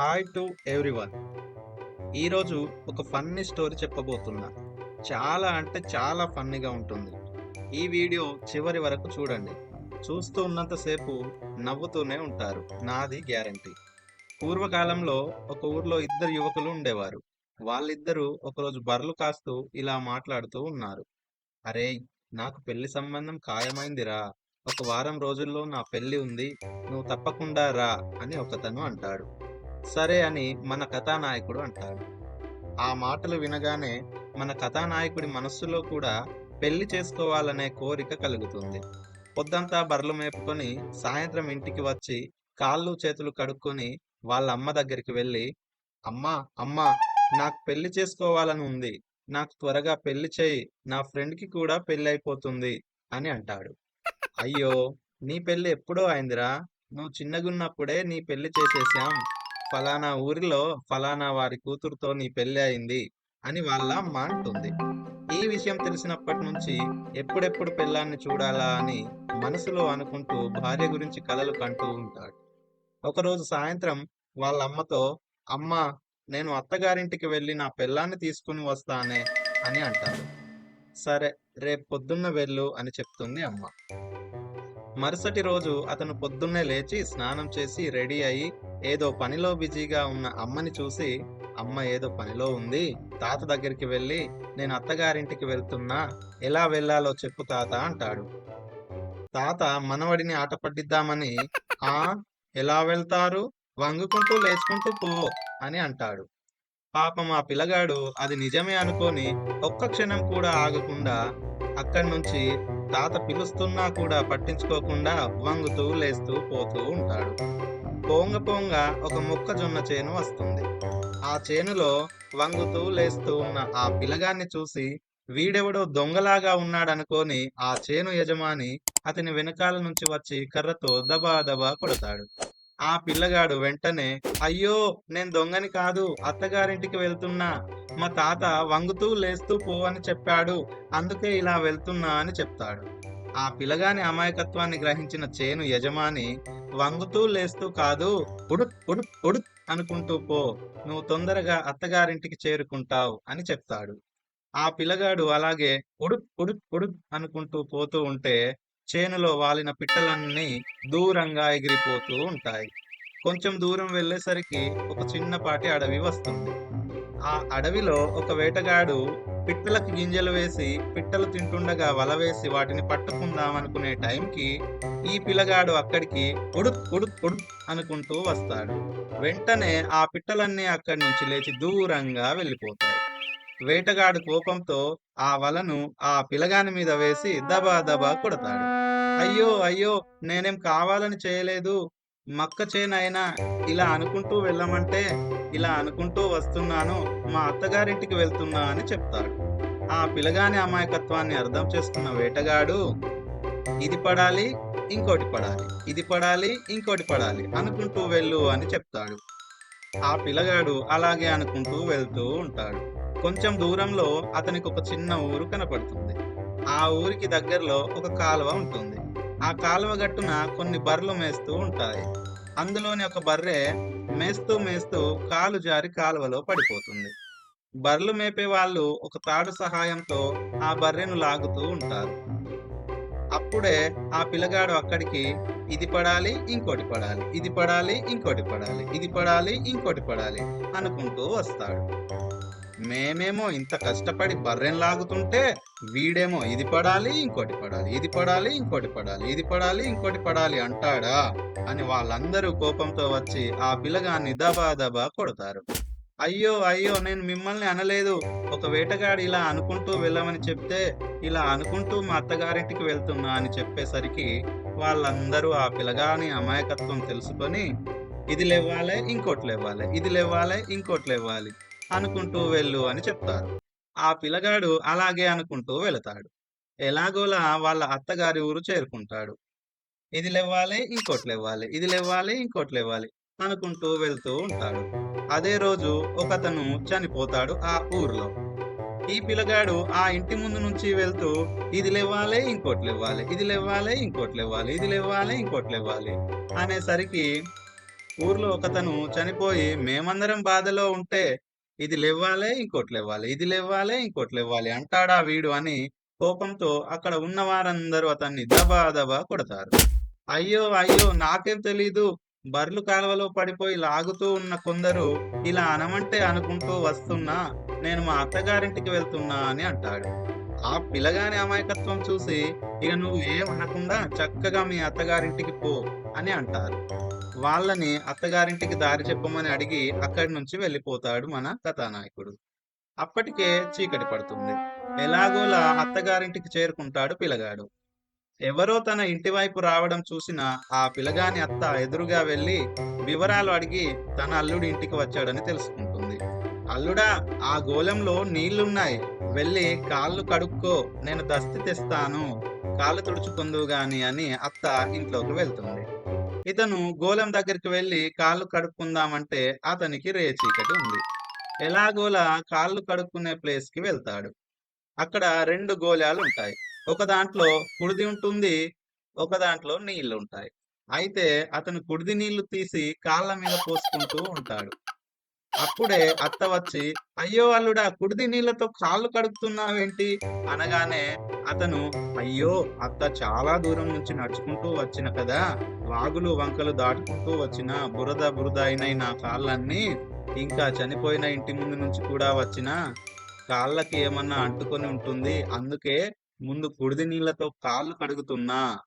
Hi to everyone. ఈరోజు ఒక funny story చెప్పబోతున్నా. చాలా అంటే చాలా ఫన్నీగా ఉంటుంది. ఈ వీడియో చివరి వరకు చూడండి. చూస్తూ ఉన్నంతసేపు నవ్వుతూనే ఉంటారు. నాది గ్యారంటీ. పూర్వకాలంలో ఒక ఊర్లో ఇద్దరు యువకులు ఉండేవారు. వాళ్ళిద్దరూ ఒకరోజు బర్రెలు కాస్తూ ఇలా మాట్లాడుతూ ఉన్నారు. అరే నాకు పెళ్ళి సంబంధం ఖాయమైందిరా. ఒక వారం రోజుల్లో నా పెళ్ళి ఉంది. నువ్వు తప్పకుండా రా అని ఒకతను అంటాడు. సరే అని మన కథానాయకుడు అంటాడు ఆ మాటలు వినగానే మన కథానాయకుడి మనస్సులో కూడా పెళ్ళి చేసుకోవాలనే కోరిక కలుగుతుంది. పొద్దంతా బర్రెలు మేపుకొని సాయంత్రం ఇంటికి వచ్చి కాళ్ళు చేతులు కడుక్కొని వాళ్ళ అమ్మ దగ్గరికి వెళ్ళి అమ్మా అమ్మా నాకు పెళ్ళి చేసుకోవాలని ఉంది. నాకు త్వరగా పెళ్ళి చేయి. నా ఫ్రెండ్కి కూడా పెళ్ళి అయిపోతుంది అని అంటాడు. అయ్యో నీ పెళ్ళి ఎప్పుడో అయిందిరా. నువ్వు చిన్నగున్నప్పుడే నీ పెళ్ళి చేసేసాం ఫలానా ఊరిలో ఫలానా వారి కూతురుతో నీ పెళ్ళి అయింది అని వాళ్ళ అమ్మ అంటుంది. ఈ విషయం తెలిసినప్పటి నుంచి ఎప్పుడెప్పుడు పెళ్ళాన్ని చూడాలా అని మనసులో అనుకుంటూ భార్య గురించి కలలు కంటూ ఉంటాడు. ఒకరోజు సాయంత్రం వాళ్ళ అమ్మతో అమ్మ నేను అత్తగారింటికి వెళ్ళి నా పెళ్ళాన్ని తీసుకుని వస్తానే అని అంటాడు సరే రేపు పొద్దున్న వెళ్ళు అని చెప్తుంది అమ్మ. మరుసటి రోజు అతను పొద్దున్నే లేచి స్నానం చేసి రెడీ అయి ఏదో పనిలో బిజీగా ఉన్న అమ్మని చూసి అమ్మ ఏదో పనిలో ఉంది తాత దగ్గరికి వెళ్ళి నేను అత్తగారింటికి వెళ్తున్నా ఎలా వెళ్ళాలో చెప్పు తాత అంటాడు. తాత మనవడిని ఆట పట్టిద్దామని ఆ ఎలా వెళ్తారు? వంగుకుంటూ లేచుకుంటూ పో అని అంటాడు. పాపం ఆ పిల్లగాడు అది నిజమే అనుకొని ఒక్క క్షణం కూడా ఆగకుండా అక్కడి నుంచి తాత పిలుస్తున్నా కూడా పట్టించుకోకుండా వంగుతూ లేస్తూ పోతూ ఉంటాడు. పోంగ పోంగ ఒక మొక్కజొన్న చేను వస్తుంది. ఆ చేనులో వంగుతూ లేస్తూ ఉన్న ఆ పిలగాన్ని చూసి వీడెవడో దొంగలాగా ఉన్నాడనుకొని ఆ చేను యజమాని అతని వెనకాల నుంచి వచ్చి కర్రతో దబా దబా కొడతాడు. ఆ పిల్లగాడు వెంటనే అయ్యో నేను దొంగని కాదు అత్తగారింటికి వెళ్తున్నా. మా తాత వంగుతూ లేస్తూ పో అని చెప్పాడు. అందుకే ఇలా వెళ్తున్నా అని చెప్తాడు. ఆ పిల్లగాని అమాయకత్వాన్ని గ్రహించిన చేను యజమాని వంగుతూ లేస్తూ కాదు ఉడుక్ ఉడుక్ ఉడుక్ అనుకుంటూ పో. నువ్వు తొందరగా అత్తగారింటికి చేరుకుంటావు అని చెప్తాడు. ఆ పిల్లగాడు అలాగే ఉడుక్ ఉడుక్ ఉడుక్ అనుకుంటూ పోతూ ఉంటే చేనులో వాలిన పిట్టలన్నీ దూరంగా ఎగిరిపోతూ ఉంటాయి. కొంచెం దూరం వెళ్ళేసరికి ఒక చిన్నపాటి అడవి వస్తుంది. ఆ అడవిలో ఒక వేటగాడు పిట్టలకు గింజలు వేసి పిట్టలు తింటుండగా వల వేసి వాటిని పట్టుకుందాం అనుకునే టైంకి ఈ పిల్లగాడు అక్కడికి ఉడుక్ ఉడుక్ ఉడుక్ అనుకుంటూ వస్తాడు. వెంటనే ఆ పిట్టలన్నీ అక్కడి నుంచి లేచి దూరంగా వెళ్ళిపోతాయి. వేటగాడు కోపంతో ఆ వలను ఆ పిల్లగాని మీద వేసి దబా దబా కొడతాడు. అయ్యో అయ్యో నేనేం కావాలని చేయలేదు. మక్క చేనైనా ఇలా అనుకుంటూ వెళ్ళమంటే ఇలా అనుకుంటూ వస్తున్నాను. మా అత్తగారింటికి వెళ్తున్నా అని చెప్తాడు ఆ పిల్లగాని అమాయకత్వాన్ని అర్థం చేసుకున్న వేటగాడు ఇది పడాలి ఇంకోటి పడాలి. ఇది పడాలి ఇంకోటి పడాలి. అనుకుంటూ వెళ్ళు అని చెప్తాడు. ఆ పిల్లగాడు అలాగే అనుకుంటూ వెళ్తూ ఉంటాడు. కొంచెం దూరంలో అతనికి ఒక చిన్న ఊరు కనపడుతుంది. ఆ ఊరికి దగ్గరలో ఒక కాలువ ఉంటుంది. ఆ కాలువ గట్టున కొన్ని బర్రెలు మేస్తూ ఉంటాయి. అందులోని ఒక బర్రె మేస్తూ మేస్తూ కాలు జారి కాలువలో పడిపోతుంది. బర్రెలు మేపే వాళ్ళు ఒక తాడు సహాయంతో ఆ బర్రెను లాగుతూ ఉంటారు. అప్పుడే ఆ పిల్లగాడు అక్కడికి ఇది పడాలి ఇంకోటి పడాలి ఇది పడాలి ఇంకోటి పడాలి ఇది పడాలి ఇంకోటి పడాలి అనుకుంటూ వస్తాడు. మేమేమో ఇంత కష్టపడి బర్రెని లాగుతుంటే వీడేమో ఇది పడాలి ఇంకోటి పడాలి ఇది పడాలి ఇంకోటి పడాలి ఇది పడాలి ఇంకోటి పడాలి అంటాడా అని వాళ్ళందరూ కోపంతో వచ్చి ఆ పిల్లగాన్ని దబా దబా కొడతారు. అయ్యో అయ్యో నేను మిమ్మల్ని అనలేదు. ఒక వేటగాడు ఇలా అనుకుంటూ వెళ్ళమని చెప్తే ఇలా అనుకుంటూ మా అత్తగారింటికి వెళ్తున్నా అని చెప్పేసరికి వాళ్ళందరూ ఆ పిల్లగాని అమాయకత్వం తెలుసుకొని ఇది లేవ్వాలి ఇంకోటి లేవ్వాలి ఇది లేవ్వాలి ఇంకోటి లేవ్వాలి అనుకుంటూ వెళ్ళు అని చెప్తారు. ఆ పిల్లగాడు అలాగే అనుకుంటూ వెళతాడు. ఎలాగోలా వాళ్ళ అత్తగారి ఊరు చేరుకుంటాడు. ఇది లేవ్వాలి ఇంకోటి లేవ్వాలి ఇది లేవ్వాలి ఇంకోటి లేవ్వాలి అనుకుంటూ వెళ్తూ ఉంటాడు. అదే రోజు ఒకతను చనిపోతాడు ఆ ఊర్లో. ఈ పిల్లగాడు ఆ ఇంటి ముందు నుంచి వెళ్తూ ఇది లేవ్వాలి ఇంకోటి లేవ్వాలి ఇది లేవ్వాలి ఇంకోటి లేవ్వాలి ఇది లేవ్వాలి ఇంకోటి లేవ్వాలి అనేసరికి ఊర్లో ఒకతను చనిపోయి మేమందరం బాధలో ఉంటే ఇది లేవ్వాలే ఇంకోటి లేవ్వాలి. ఇది లేవ్వాలే ఇంకోటి లేవ్వాలి అంటాడా వీడు అని కోపంతో అక్కడ ఉన్న వారందరూ అతన్ని దబా దబా కొడతారు. అయ్యో అయ్యో నాకేం తెలీదు. బర్లు కాలువలో పడిపోయి లాగుతూ ఉన్న కొందరు ఇలా అనమంటే అనుకుంటూ వస్తున్నా నేను మా అత్తగారింటికి వెళ్తున్నా అని అంటాడు. ఆ పిల్లగాని అమాయకత్వం చూసి ఇక నువ్వు ఏం అనకుండా చక్కగా మీ అత్తగారింటికి పో అని అంటారు. వాళ్ళని అత్తగారింటికి దారి చెప్పమని అడిగి అక్కడి నుంచి వెళ్ళిపోతాడు మన కథానాయకుడు. అప్పటికే చీకటి పడుతుంది. ఎలాగోలా అత్తగారింటికి చేరుకుంటాడు పిల్లగాడు ఎవరో తన ఇంటి వైపు రావడం చూసిన ఆ పిల్లగాని అత్త ఎదురుగా వెళ్ళి వివరాలు అడిగి తన అల్లుడి ఇంటికి వచ్చాడని తెలుసుకుంటుంది. అల్లుడా ఆ గోళంలో నీళ్ళున్నాయి. వెళ్ళి కాళ్ళు కడుక్కో. నేను దస్తి తెస్తాను. కాళ్ళు తుడుచుకుందు గాని అని అత్త ఇంట్లోకి వెళ్తుంది. ఇతను గోళం దగ్గరికి వెళ్ళి కాళ్ళు కడుక్కుందామంటే అతనికి రే చీకటి ఉంది. ఎలాగోలా కాళ్ళు కడుక్కునే ప్లేస్కి వెళ్తాడు. అక్కడ రెండు గోళాలు ఉంటాయి ఒక దాంట్లో కుడిది ఉంటుంది ఒక దాంట్లో నీళ్ళు ఉంటాయి అయితే అతను కుడిది నీళ్ళు తీసి కాళ్ళ మీద పోసుకుంటూ ఉంటాడు. అప్పుడే అత్త వచ్చి అయ్యో అల్లుడా కుడిది నీళ్ళతో కాళ్ళు కడుగుతున్నావేంటి? అనగానే అతను అయ్యో అత్త చాలా దూరం నుంచి నడుచుకుంటూ వచ్చిన కదా వాగులు వంకలు దాటుకుంటూ వచ్చిన బురద బురద అయిన నా కాళ్ళన్నీ ఇంకా చనిపోయిన ఇంటి ముందు నుంచి కూడా వచ్చిన కాళ్ళకి ఏమన్నా అంటుకొని ఉంటుంది అందుకే ముందు కుడిది నీళ్ళతో కాళ్ళు కడుగుతున్నా.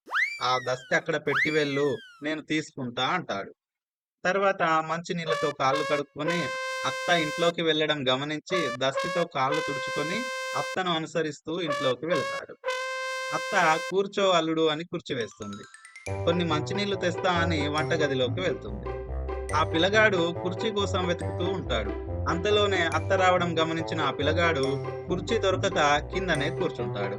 ఆ దస్తి అక్కడ పెట్టి వెళ్ళు నేను తీసుకుంటా అంటాడు. తర్వాత మంచి నీళ్ళతో కాళ్ళు కడుక్కొని అత్త ఇంట్లోకి వెళ్ళడం గమనించి దస్తితో కాళ్ళు తుడుచుకొని అత్తను అనుసరిస్తూ ఇంట్లోకి వెళ్తాడు. అత్త కూర్చో అల్లుడు అని కుర్చీ వేస్తుంది కొన్ని మంచినీళ్ళు తెస్తా అని వంటగదిలోకి వెళ్తుంది. ఆ పిల్లగాడు కుర్చీ కోసం వెతుకుతూ ఉంటాడు. అంతలోనే అత్త రావడం గమనించిన ఆ పిల్లగాడు కుర్చీ దొరకక కిందనే కూర్చుంటాడు.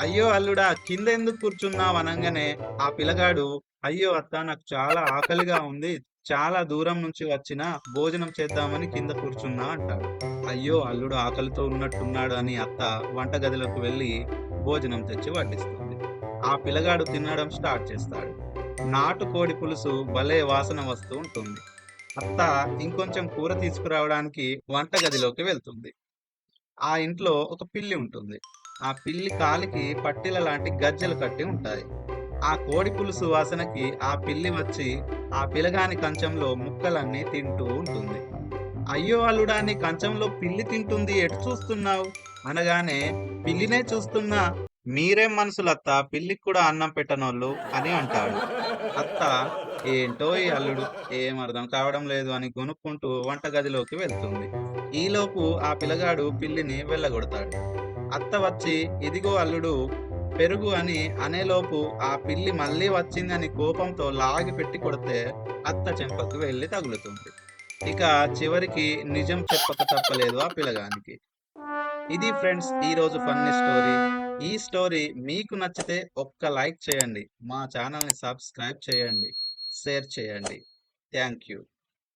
అయ్యో అల్లుడా కింద ఎందుకు కూర్చున్నావు అనగానే ఆ పిల్లగాడు అయ్యో అత్త! నాకు చాలా ఆకలిగా ఉంది. చాలా దూరం నుంచి వచ్చిన భోజనం చేద్దామని కింద కూర్చున్నా అంటాడు. అయ్యో! అల్లుడు ఆకలితో ఉన్నట్టున్నాడు అని అత్త వంటగదిలోకి వెళ్ళి భోజనం తెచ్చి వడ్డిస్తుంది. ఆ పిల్లగాడు తినడం స్టార్ట్ చేస్తాడు. నాటు కోడి పులుసు భలే వాసన వస్తూ ఉంటుంది. అత్త ఇంకొంచెం కూర తీసుకురావడానికి వంటగదిలోకి వెళ్తుంది. ఆ ఇంట్లో ఒక పిల్లి ఉంటుంది. ఆ పిల్లి కాలికి పట్టీల లాంటి గజ్జలు కట్టి ఉంటాయి. ఆ కోడి పులుసు వాసనకి ఆ పిల్లి వచ్చి ఆ పిలగాని కంచంలో ముక్కలన్నీ తింటూ ఉంటుంది. అయ్యో అల్లుడాన్ని కంచంలో పిల్లి తింటుంది ఎటు చూస్తున్నావు? అనగానే పిల్లినే చూస్తున్నా మీరేం మనుషులత్త పిల్లికి కూడా అన్నం పెట్టనోళ్ళు అని అంటాడు. అత్త ఏంటో ఈ అల్లుడు ఏం అర్థం కావడం లేదు అని గొనుక్కుంటూ వంటగదిలోకి వెళ్తుంది. ఈలోపు ఆ పిల్లగాడు పిల్లిని వెళ్ళగొడతాడు. అత్త వచ్చి ఇదిగో అల్లుడు పెరుగు అని అనేలోపు ఆ పిల్లి మళ్ళీ వచ్చిందని కోపంతో లాగి పెట్టి కొడితే అత్త చెంపకు వెళ్ళి తగులుతుంది. ఇక చివరికి నిజం చెప్పక తప్పలేదు ఆ పిల్లగానికి. ఇది ఫ్రెండ్స్ ఈరోజు ఫన్నీ స్టోరీ. ఈ స్టోరీ మీకు నచ్చితే ఒక్క లైక్ చేయండి. మా ఛానల్ని సబ్స్క్రైబ్ చేయండి. షేర్ చేయండి. Thank you.